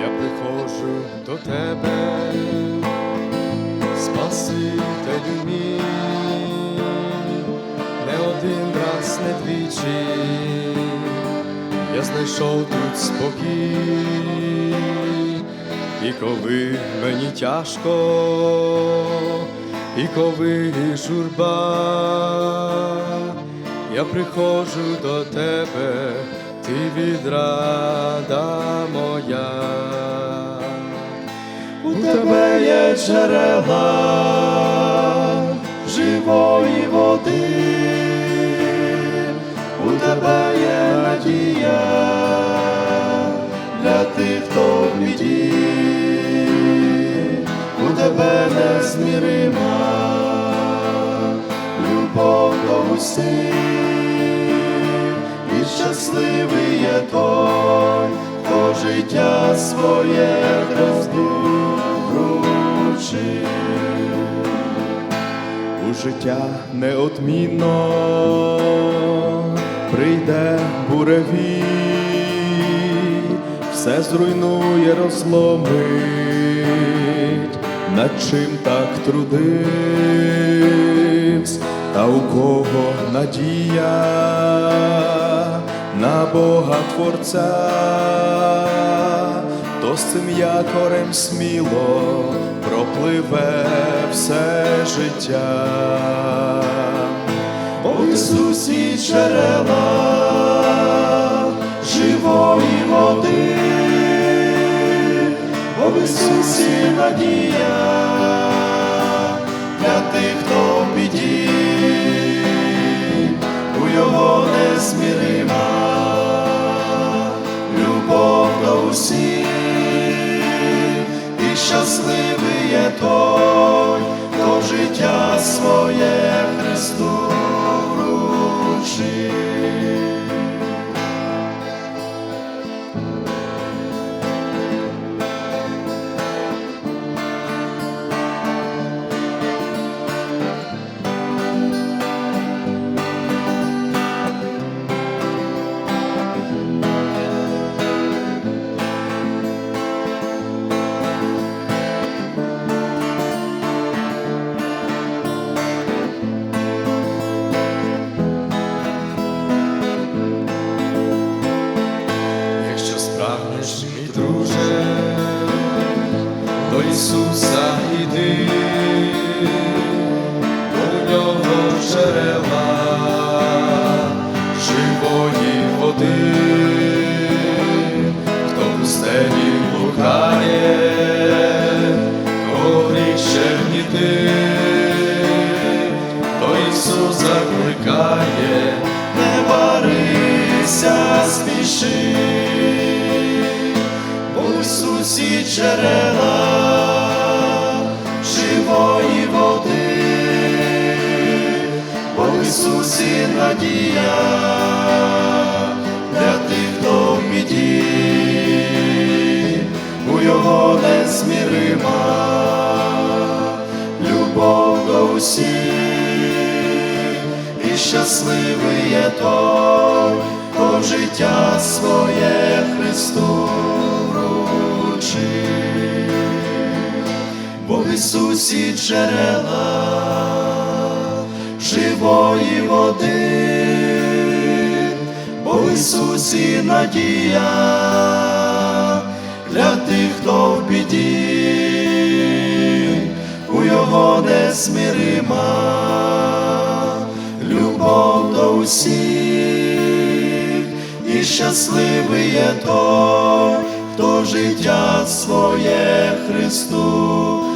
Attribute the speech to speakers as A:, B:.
A: Я приходжу до тебе, Спасителю мій, не один раз, не двічі, я знайшов тут спокій, і коли мені тяжко, і коли журба, я приходжу до тебе, ти відрада моя. У тебе є джерела живої води, у тебе є надія для тих, хто в біді, у тебе незмірима любов до усіх, щасливий є той, хто життя своє Христу вручив. У життя неодмінно прийде буревій, все зруйнує, розломить, над чим так трудився, та у кого надія на Бога Творця, то з цим якорем сміло пропливе все життя. В Ісусі джерела живої води, в Ісусі надія для тих, хто в біді, щасливий є той, хто життя своє Христу вручив. До Ісуса йди, у нього джерела живої води, хто пустелі блукає, ще гніти, то Ісус закликає, не барися, спіши, Ісусі джерела Ісусі надія для тих, хто в біді, у Його незмірима любов до усіх, і щасливий є той, хто життя своє Христу вручив, бо в Ісусі джерела живої води, бо в Ісусі надія для тих, хто в біді, у Його незмірима любов до усіх, і щасливий є той, хто життя своє Христу